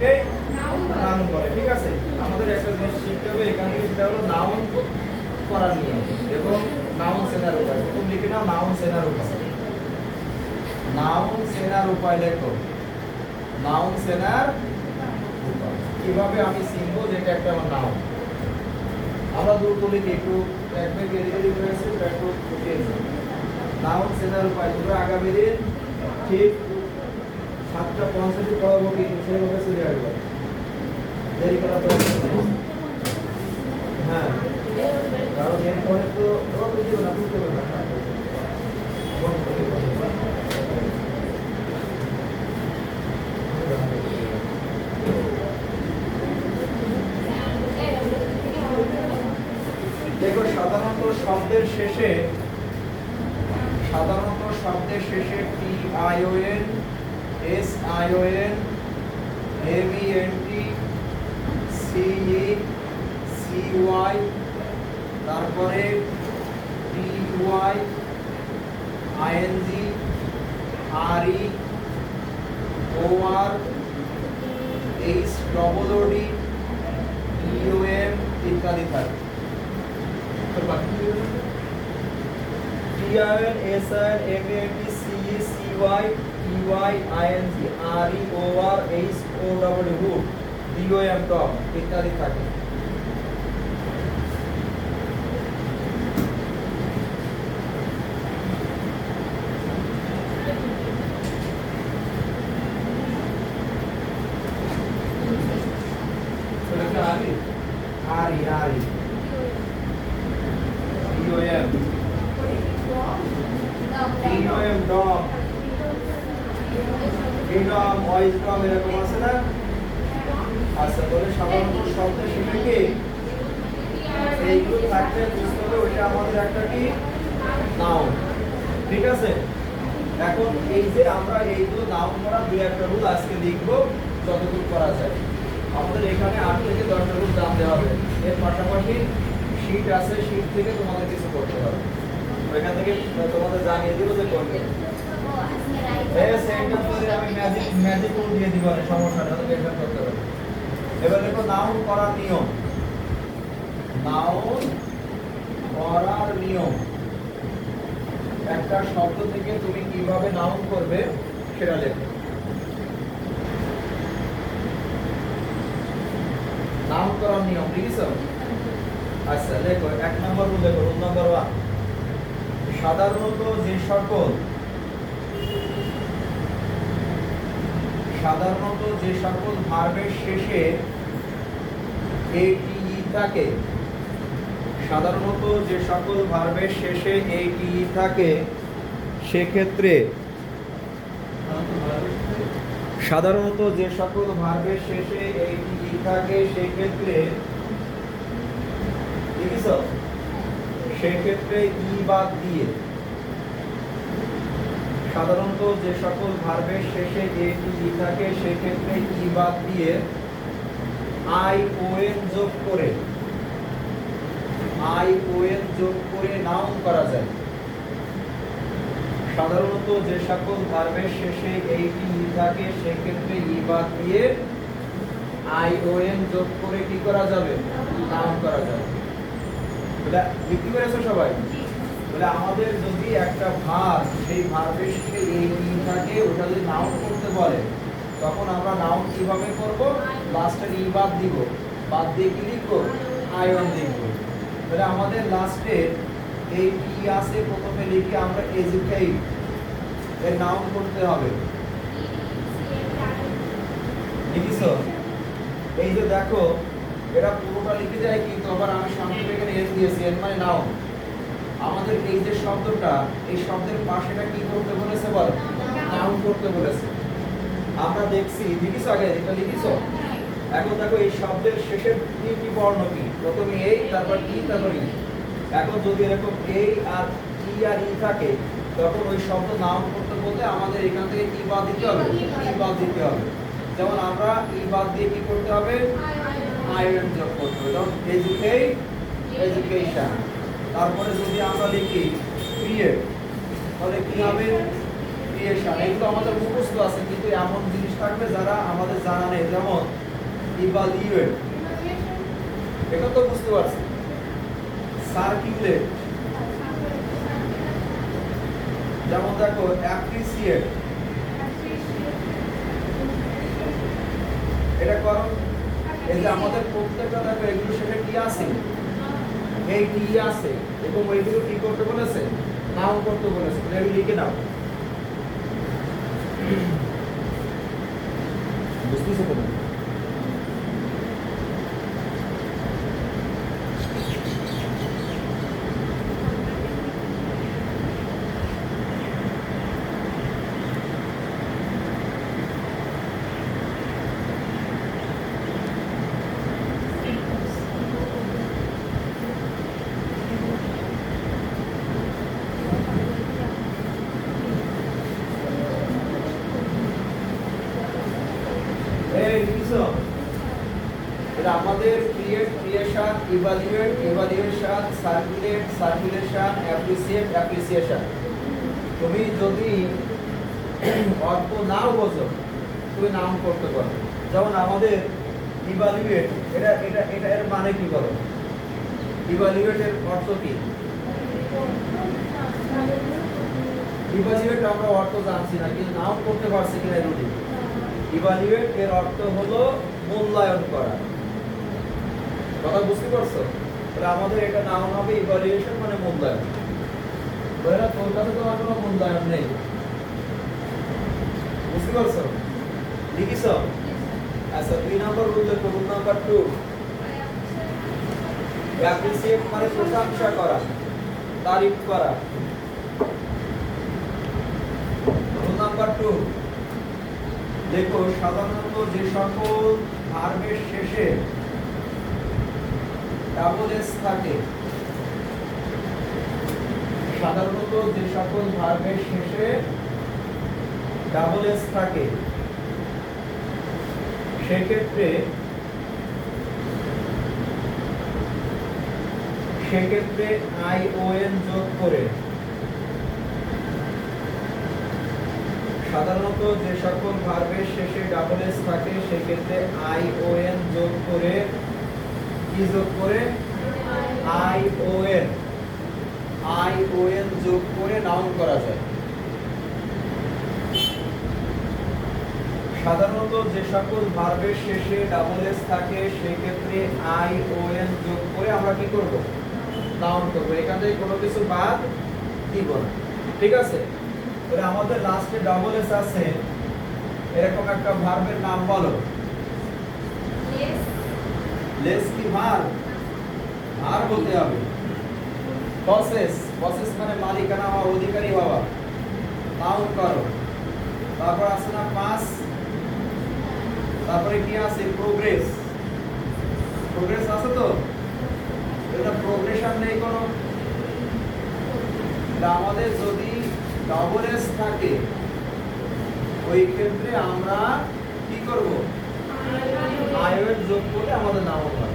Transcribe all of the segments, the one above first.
Noun করে, ঠিক আছে? আমাদের একটা শিখতে হবে, এখানে সেটা করার নিয়ম। এবং নাউন সেনার উপায়। প্রথম লিখে নাও, নাউন সেনার উপায়। নাউন সেনার উপায় লেখো। নাউন সেনার উপায়। কীভাবে আমি চিনবো যেটা একটা আমার নাউন? আমরা দ্রুত লিখি, একটু একটু গেরি গেরি হয়েছে নাউন সেনার উপায়। তোমরা আগামী দিন ঠিক সাতটা পঞ্চাশে পড়াবো কিন্তু সেভাবে চলে আসব। দেরি করা তো হ্যাঁ কারণ তো ও বুঝতে না বুঝতে পারবে। না দেখো, সাধারণত শব্দের শেষে, সাধারণত শব্দের শেষে T I O N S I O N M E N T C E C Y তারপরে T Y I N G R E O R H O O D U M ইত্যাদি থাকে SRN MANT CE CY EY ING RE OR H O double root DOM টপ ইত্যাদি থাকে আরই আরই DOM DOM depth এরকম আছে না? আচ্ছা আজকে লিখব, যতদূর করা যায়। আমাদের এখানে আট থেকে দশটা রুল জানতে হবে। এর পাশাপাশি শীট আছে শীট থেকে তোমাদের কিছু করতে হবে। ওইখান থেকে তোমাদের জানিয়ে দিব যে করবে। এবার দেখো নাউন করার নিয়ম নাউন করার নিয়ম একটা শব্দ থেকে তুমি কীভাবে নাউন করবে সেটা লেখো নাউন করার নিয়ম লিখেছ আচ্ছা লেখো এক নম্বর লেখো রুল নম্বর ওয়ান সাধারণত যে সকল সাধারণত যে সকল ভার্বের শেষে এটি ই থাকে, সাধারণত যে সকল ভার্বের শেষে এটি ই থাকে, সেক্ষেত্রে সাধারণত যে সকল ভার্বের শেষে এইটি থাকে, সেক্ষেত্রে সেক্ষেত্রে ই বাদ দিয়ে সাধারণত যে সকল ভার্বের শেষে এটি ই থাকে, সেক্ষেত্রে ই বাদ দিয়ে আই ও এন যোগ করে আই ও এন যোগ করে নাউন করা যায়। সাধারণত যে সকল ভার্বের শেষে এইটি ই থাকে, সেক্ষেত্রে ই বাদ দিয়ে আই ও এন যোগ করে কি করা যাবে? নাউন করা যাবে। লিখতে পেরেছ সবাই? আমাদের যদি একটা ভার, সেই ভার্বের শেষে এই ওটা যদি নাউন করতে বলে, তখন আমরা নাউন কীভাবে করব? লাস্টের ই বাদ দিব। বাদ দিয়ে কি লিখব? আয়ন লিখব। তাহলে আমাদের লাস্টে এই ই আছে, প্রথমে লিখে আমরা এজুকেট এর নাউন করতে হবে। লিখিস? এই যে দেখো এটা পুরোটা লিখে যায় কিন্তু আবার আমি সামনে এখানে এস দিয়েছি, এর মানে নাউন আমাদের এই যে শব্দটা, এই শব্দের পাশেটা কি করতে বলেছে বল? নাউন করতে বলেছে। আমরা দেখছি লিখিস আগে? এটা লিখিস এখন দেখো, এই শব্দের শেষের কি বর্ণ কি? প্রথমে এই, তারপর ই তারপর ই। এখন যদি এরকম এই আর ই আর ই থাকে, তখন ওই শব্দ নাউন করতে বলতে আমাদের এখান থেকে ই বাদ দিতে হবে। ই বাদ দিতে হবে। যেমন আমরা ই বাদ দিয়ে কি করতে হবে? আয়রন যোগ করতে হবে। যেমন এডুকেট এডুকেশন তারপরে যদি আমরা লিখি ক্রিয়েট তাহলে কি হবে? ক্রিয়েশন এগুলো আমাদের মুখস্থ আছে, কিন্তু এমন জিনিস থাকবে যারা আমাদের জানা নেই। যেমন ইভালুয়েট এটা তো বুঝতে পারছি। সার্কিউলেট যেমন দেখো, অ্যাপ্রিসিয়েট। এটা করো। এই যে আমাদের প্রত্যেকটা দেখো, এগুলো সেটা কি আছে? এই টি আছে? এবং ওইগুলো কি করতে বলেছে নাও করতে বলেছে আমি লিখে দাও। বুঝতেছো তো? আমাদের create creation evaluate evaluation circulate circulation appreciate appreciation তুমি যদি অর্থ নাও বোঝো, তুমি নাম করতে পারো। যেমন আমাদের ইভালুয়েট এটা এটা এটা এর মানে কি বলো? ইভালুয়েটের অর্থ কি? ইভালুয়েট আমরা অর্থ জানছি না, কিন্তু নাম করতে পারছি কিনা রুটি ইভালুয়েট এর অর্থ হলো মূল্যায়ন করা। কথা বুঝতে পারছ? তাহলে আমাদের এটা নাম হবে ইভালুয়েশন মানে মূল্যায়ন। বলে তোর কাছে তো আর কোনো মূল্যায়ন নেই। বুঝতে পারছ? লিখিস? আচ্ছা দুই নম্বর উল্লেখ রুল নাম্বার টু। অ্যাপ্রিসিয়েট মানে প্রশংসা করা, তারিফ করা। Rule number two. দেখো, সাধারণত যে সকল ভার্বের শেষে থাকে, সাধারণত যে সকল ভার্বের শেষে ডাবল থাকে। সেক্ষেত্রে সেক্ষেত্রে আই ও এন যোগ করে সাধারণত যে সকল ভার্বের শেষে ডাবল এস থাকে, সেক্ষেত্রে আই ও এন যোগ করে কি যোগ করে? I O N I O N যোগ করে নাউন করা যায়। সাধারণত যে সকল ভার্বের শেষে ডাবল এস থাকে, সেক্ষেত্রে আই ও এন যোগ করে আমরা কি করব? নাউন করব। এখান থেকে কোনো কিছু বাদ দিব না। ঠিক আছে? তাহলে আমাদের লাস্টে ডাবল এস আছে। এরকম একটা ভার্বের নাম বলো। লেস কি ভার ভার বলতে হবে। প্রসেস প্রসেস মানে মালিকানা হওয়া অধিকারী হওয়া। নাউন করো। তারপর আছে না পাস তারপরে কি আছে? প্রোগ্রেস প্রোগ্রেস আছে তো? এটা প্রোগ্রেশন নেই কোনো। আমাদের যদি ডবল এস থাকে। ওই ক্ষেত্রে আমরা কি করব? আয়োজন যোগ করলে আমাদের নাম হবে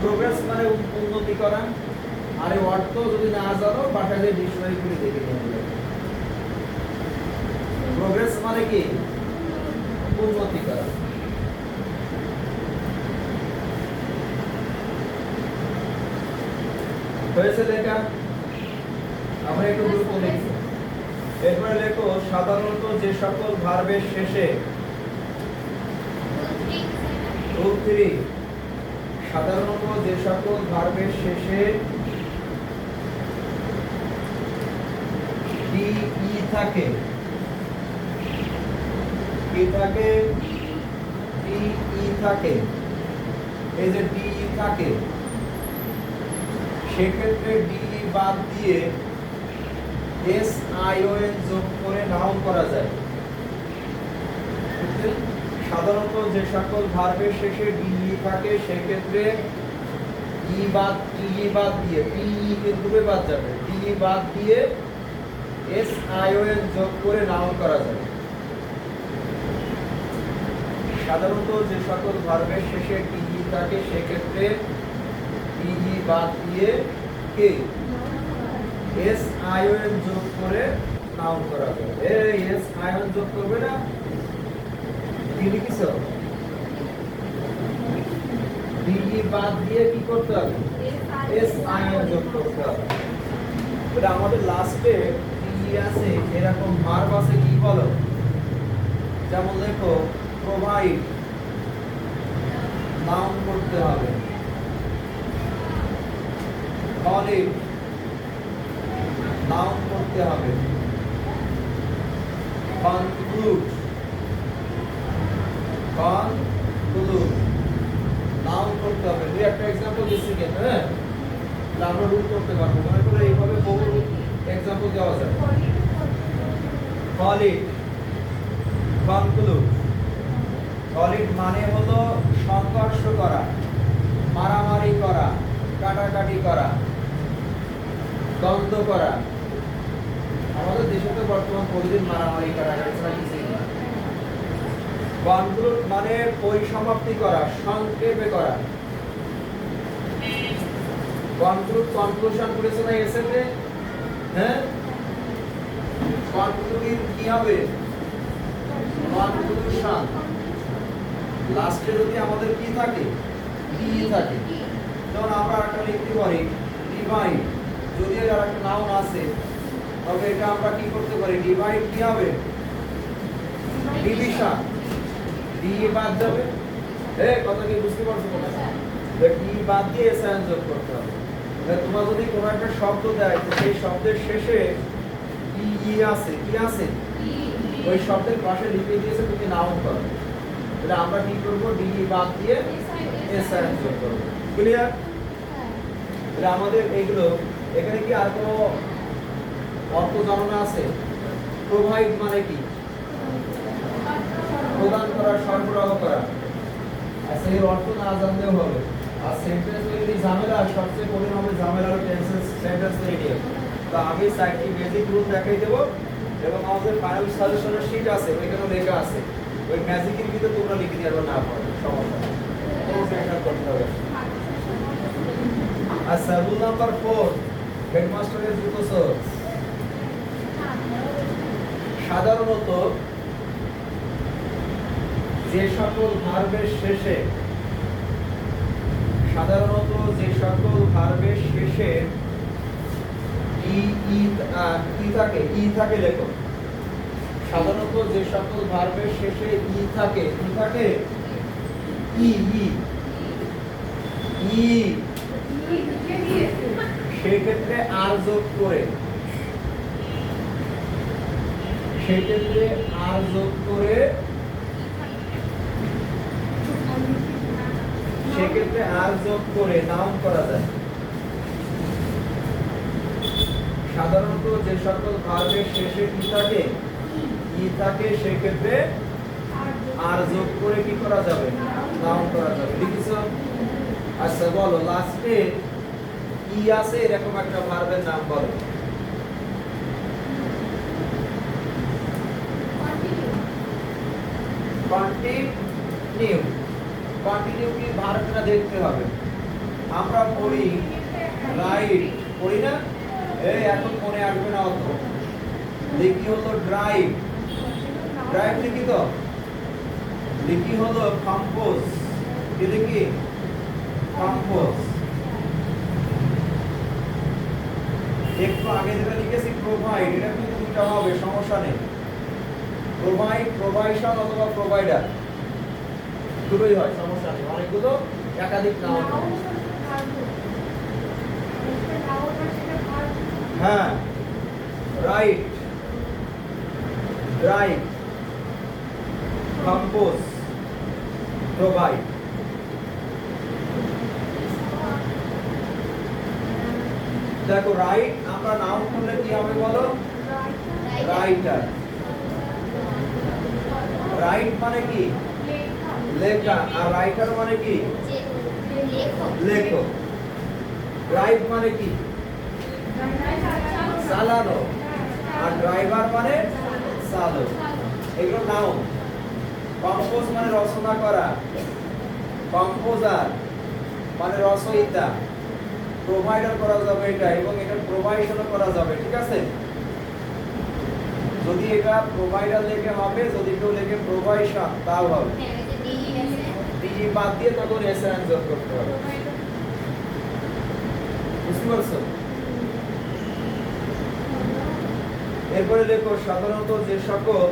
প্রোগ্রেস মানে উ- উন্নতি করা আর এই অর্থ যদি না জানো বাসায় যে ডিকশনারি করে দেখে নিয়ে যাবে প্রোগ্রেস মানে কি উন্নতি করা হয়েছে লেখা আমরা একটু গুরুত্ব লিখব এরপরে লেখো, সাধারণত যে সকল ভার্বের শেষে সাধারণত যে সকল ভার্বের শেষে থাকে। কি থাকে? থাকে। এই যে ডি, ই থাকে। সেক্ষেত্রে ডি বাদ দিয়ে এস আই ও এন যোগ করে নাউন করা যায়? সাধারণত যে সকল ভার্বের শেষে ডি ই থাকে, সেক্ষেত্রে ই বাদ ই ই বাদ দিয়ে, পি ই কিন্তু বাদ যাবে। ডি ই বাদ দিয়ে এস আই ও এন যোগ করে নাউন করা যাবে সাধারণত যে সকল ভার্বের শেষে টিজি থাকে, সেক্ষেত্রে টিজি বাদ দিয়ে কে? এস আয়ন যোগ করে নাউন করা এই এস আয়ন যোগ করবে না? কি লিখিস টিজি বাদ দিয়ে কি করতে হবে? এস আয়ন যোগ করতে হবে। এটা আমাদের লাস্টে টিজি আছে, এরকম ভার্ব আছে কি বলো? যেমন দেখো প্রোভাইড নাউন করতে হবে। কলিগ নাউন করতে হবে। নাউন করতে হবে। দুই একটা এক্সাম্পল দিচ্ছি কিন্তু হ্যাঁ? আমরা রুল করতে পারব। মনে করে এইভাবে বহু এক্সাম্পল দেওয়া যায় কলিগ কনক্লুড কলিড মানে হলো সংঘর্ষ করা, মারামারি করা, কাটাকাটি করা। দ্বন্দ্ব করা। আমাদের দেশে তো বর্তমান প্রতিদিন মারামারি কাটাকাটি ছাড়া মানে পরিসমাপ্তি করা, সংক্ষেপে করা। কনক্লুশন করেছে না এসেতে হ্যাঁ? কি হবে? কনক্লুশন লাস্টে যদি আমাদের কি থাকে? কি থাকে? যেমন আমরা একটা লিখতে পারি ডিভাইড যদি একটা নাউন আছে তবে এটা আমরা কি করতে পারি? ডিভাইড কি হবে? ডিভিশন ডি বাদ যাবে। এ কথা কি বুঝতে পারছ না ডি বাদ দিয়ে এসআইএন যোগ করতে হবে। তাহলে তোমার যদি কোনো একটা শব্দ দেয় তো সেই শব্দের শেষে ই ই আছে। কি আছে? ওই শব্দের পাশে লিখে দিয়েছে তুমি নাউন করো। তাহলে আমরা কি করব? ডি বাদ দিয়ে এসআইএন যোগ করব। ক্লিয়ার তাহলে আমাদের এইগুলো এখানে কি আর কোনো অর্থ জানা আছে? প্রোভাইড মানে কি? প্রদান করা, সরবরাহ করা। আচ্ছা এর অর্থ না জানলেও হবে। আর সেন্টেন্স তৈরি ঝামেলা সবচেয়ে কঠিন হবে ঝামেলা হলো টেন্সেন্স সেন্টেন্স তৈরি তো আমি চারটি বেসিক রুল দেখাই দেবো এবং আমাদের ফাইনাল সাজেশনের শিট আছে ওইখানে লেখা আছে। ওই ম্যাজিকের ভিতরে তোমরা লিখে দিয়ে না পারো সমস্যা করতে হবে। আচ্ছা রুল নাম্বার ফোর হেডমাস্টারের জুতো সোর্স সাধারণত যে সকল ভার্বের শেষে, সাধারণত যে সকল ভার্বের শেষে ই ই ই থাকে ই থাকে লেখো সাধারণত যে সকল ভার্বের শেষে ই থাকে কি থাকে? ই ই। ই। সেক্ষেত্রে আর যোগ করে, সেক্ষেত্রে আর যোগ করে, সেক্ষেত্রে আর যোগ করে নাউন করা যায়। সাধারণত যে সকল ভার্বের শেষে কি থাকে? ই থাকে, সেক্ষেত্রে আর যোগ করে কি করা যাবে? নাউন করা যাবে। লিখিস আচ্ছা বলো লাস্টে ই আছে এরকম একটা ভার্বের নাম বলো? কন্টিনিউ কন্টিনিউ কি ভার্বটা দেখতে হবে? আমরা পড়ি রাইট পড়ি না? এই এখন মনে আসবে না অত লিখি হলো ড্রাইভ ড্রাইভ লিখি তো? লিখি হলো কম্পোজ কি লিখি? কম্পোজ একটু আগে যেটা লিখেছি প্রোভাইড এটা কিন্তু দুটো হবে সমস্যা নেই। প্রোভাইড প্রোভাইশন অথবা প্রোভাইডার দুটোই হয় সমস্যা নেই। অনেকগুলো একাধিক নাম হ্যাঁ। রাইট রাইট কম্পোজ প্রোভাইড দেখো রাইট আমরা নাম করলে কি হবে বলো? রাইটার রাইট মানে কি? লেখা আর রাইটার মানে কি? লেখো রাইট মানে কি? চালানো। আর ড্রাইভার মানে চালক। এগুলো নাউন কম্পোজ মানে রচনা করা। কম্পোজার মানে রচয়িতা। প্রোভাইডার করা যাবে এটা এবং এটা প্রোভাইডারও করা যাবে ঠিক আছে? যদি এটা প্রোভাইডার লেগে হবে যদি কেউ লেগে প্রোভাইশন তাও হবে। ডিজি বাদ দিয়ে তখন এসএন যোগ করতে হবে। বুঝতে পারছ? এরপরে লেখো সাধারণত যে সকল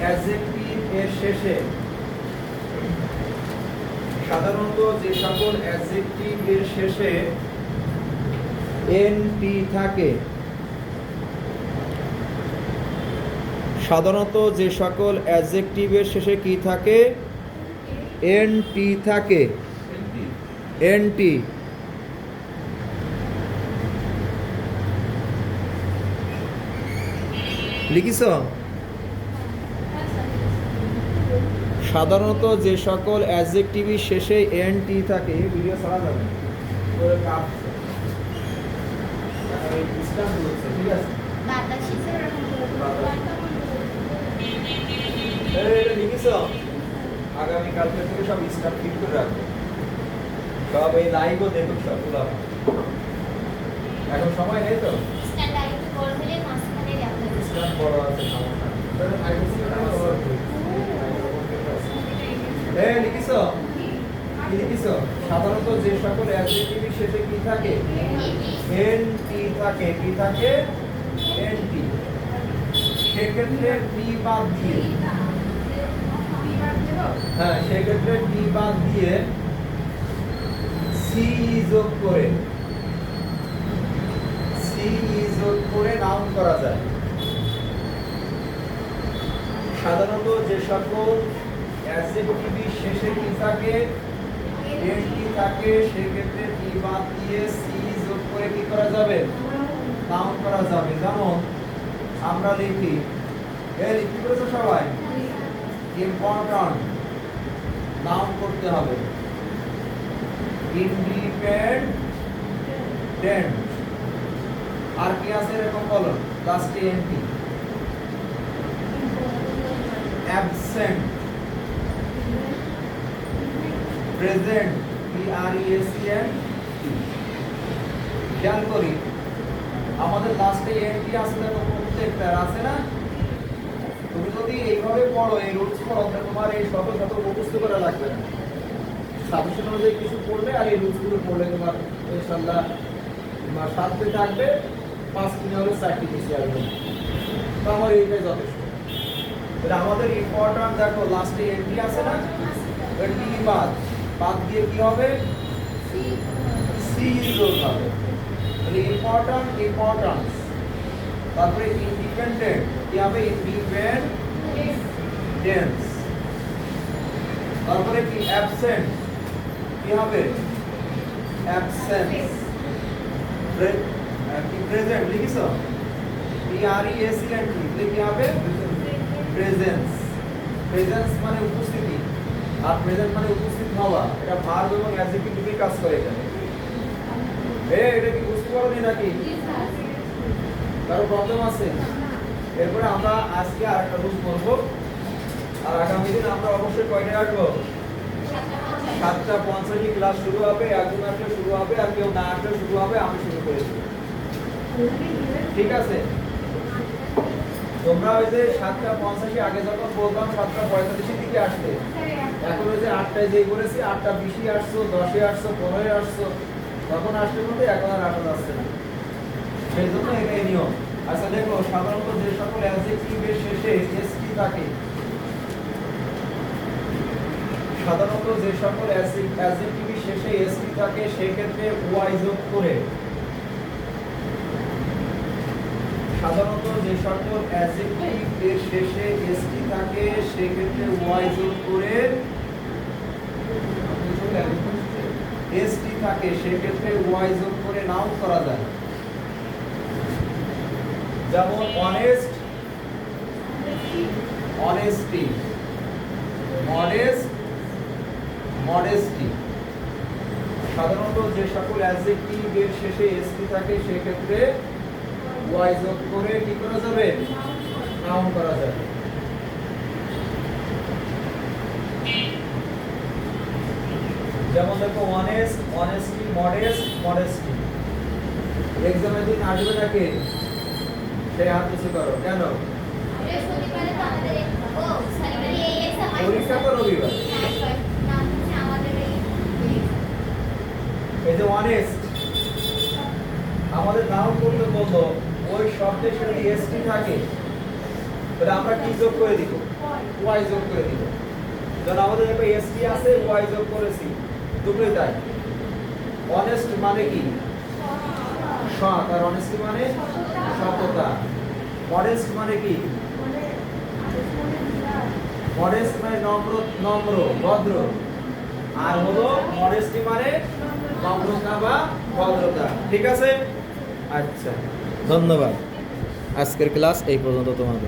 অ্যাডজেক্টিভ এর শেষে সাধারণত যে সকল অ্যাডজেক্টিভ এর শেষে এন টি থাকে, সাধারণত যে সকল অ্যাডজেক্টিভের শেষে কি থাকে? এন টি থাকে। এন টি লিখিস? সাধারণত যে সকল অ্যাডজেক্টিভের শেষে এন টি থাকে ভিডিও ছাড়া যাবে না। ওরে কাঁপছে। এই ডিসকাউন্ট বলছে, ঠিক আছে? এই, এটা লিখিস আগামী থেকে সব স্টাফ ঠিক করে রাখবে। সব এই লাইভও দেখুক সব এখন সময় নেই তো? বড় আছে সমস্যা এই লিখিস? লিখিস? সাধারণত যে সকল অ্যাডজেক্টিভের শেষে কি থাকে? এন টি থাকে। কি থাকে এন টি সেক্ষেত্রে টি বাদ দিয়ে হ্যাঁ সেক্ষেত্রে টি বাদ দিয়ে সি যোগ করে সি যোগ করে নাউন করা যায়। সাধারণত যে সকল অ্যাডজেক্টিভের শেষে কি থাকে? এন টি থাকে? সেক্ষেত্রে টি বাদ দিয়ে সি যোগ করে কি করা যাবে? নাউন করা যাবে। যেমন আমরা লিখি এ লিখতে করেছ সবাই? ইম্পর্ট্যান্ট নাউন করতে হবে। ইন্ডিপেন্ডেন্ট আর কি আছে এরকম বলো লাস্টে NT absent present P R E S E N খেয়াল করি, আমাদের লাস্টে এনটি আছে দেখো প্রত্যেকটা আছে না? তুমি যদি এইভাবে পড়ো, এই রুলস পড়ো, তাহলে তোমার এই শত শত মুখস্থ করা লাগবে না। সাজেশন অনুযায়ী কিছু পড়লে আর এই রুলসগুলো পড়লে তোমার ইনশাল্লাহ তোমার সাথে থাকবে, পাঁচ দিনে হলে চারটি কিছু আসবে তো আমার এইটাই যথেষ্ট। আমাদের ইম্পর্ট্যান্ট দেখো লাস্টে এন্ট্রি আছে না? টি বাদ। বাদ দিয়ে কি হবে? সি যোগ হবে। তাহলে ইম্পর্ট্যান্ট ইম্পর্ট্যান্স তারপরে ইন্ডিপেন্ডেন্ট কি হবে? ইন্ডিপেন্ডেন্স তারপরে কি? অ্যাবসেন্ট কি হবে? অ্যাবসেন্স কি প্রেজেন্ট লিখিছো? P R E S E N T কি হবে? প্রেজেন্স প্রেজেন্স মানে উপস্থিতি। আর প্রেজেন্ট মানে উপস্থিত। হওয়া এটা ভার্ব এবং অ্যাডজেক্টিভ দুটোই কাজ করে এখানে। এ এটা কি বুঝতে পারোনি নাকি? কারও প্রবলেম আছে? এরপরে আমরা আজকে আর একটা রুল করব আর আগামী দিন আমরা অবশ্যই কয়টা রাখব? সাতটা পঞ্চাশে ক্লাস শুরু হবে একজন আসলে শুরু হবে আর কেউ না আসলে শুরু হবে আমি শুরু করেছি। ঠিক আছে? তোমরা ওই যে সাতটা পঞ্চাশে আগে যখন বললাম সাতটা পঁয়তাল্লিশের দিকে আসতে, এখন ওই যে আটটায় যেই করেছি আটটা বিশে আসছো, দশে আসছো, পনেরোয় আসছো, তখন আসতে বলতে এখন আর আসা যাচ্ছে না। সেই জন্য এটাই নিয়ম। আচ্ছা দেখো, সাধারণত যে সকল অ্যাডজেক্টিভের শেষে এসটি থাকে? সাধারণত যে সকল অ্যাডজেক্টিভের শেষে এস এসটি থাকে, সেক্ষেত্রে ওয়াই যোগ করে সাধারণত যে সকল অ্যাডজেক্টিভ এর শেষে এসটি থাকে, সেক্ষেত্রে ওয়াই যোগ করে এসটি থাকে, সেক্ষেত্রে ওয়াই যোগ করে নাউন করা যায়। যেমন অনেস্ট অনেস্টি মডেস্ট মডেস্টি সাধারণত যে সকল অ্যাডজেক্টিভ এর শেষে এসটি থাকে, সেক্ষেত্রে ওয়াই যোগ করে কি করা যাবে? কাউন্ট করা যাবে। যেমন দেখো অনেস্ট অনেস্টি মডেস্ট মডেস্টি এক্সামের দিন আসবে নাকি? সেই হাত কিছু করো। কেন? পরীক্ষা তো রবিবার। এই যে অনেস্ট আমাদের নাম করতে বলতো ওই শব্দে যদি এসটি থাকে, তাহলে আমরা কি যোগ করে দিব? ওয়াই যোগ করে দিব। আমাদের দেখো এসটি আছে ওয়াই যোগ করেছি, দুটোই তাই। অনেস্ট মানে কি? সৎ। আর অনেস্টি মানে সততা। মডেস্ট মানে কি? মানে নম্র নম্র, ভদ্র। আর হলো মডেস্টি মানে নম্রতা বা ভদ্রতা। ঠিক আছে? আচ্ছা। ধন্যবাদ। আজকের ক্লাস এই পর্যন্ত তোমাদের।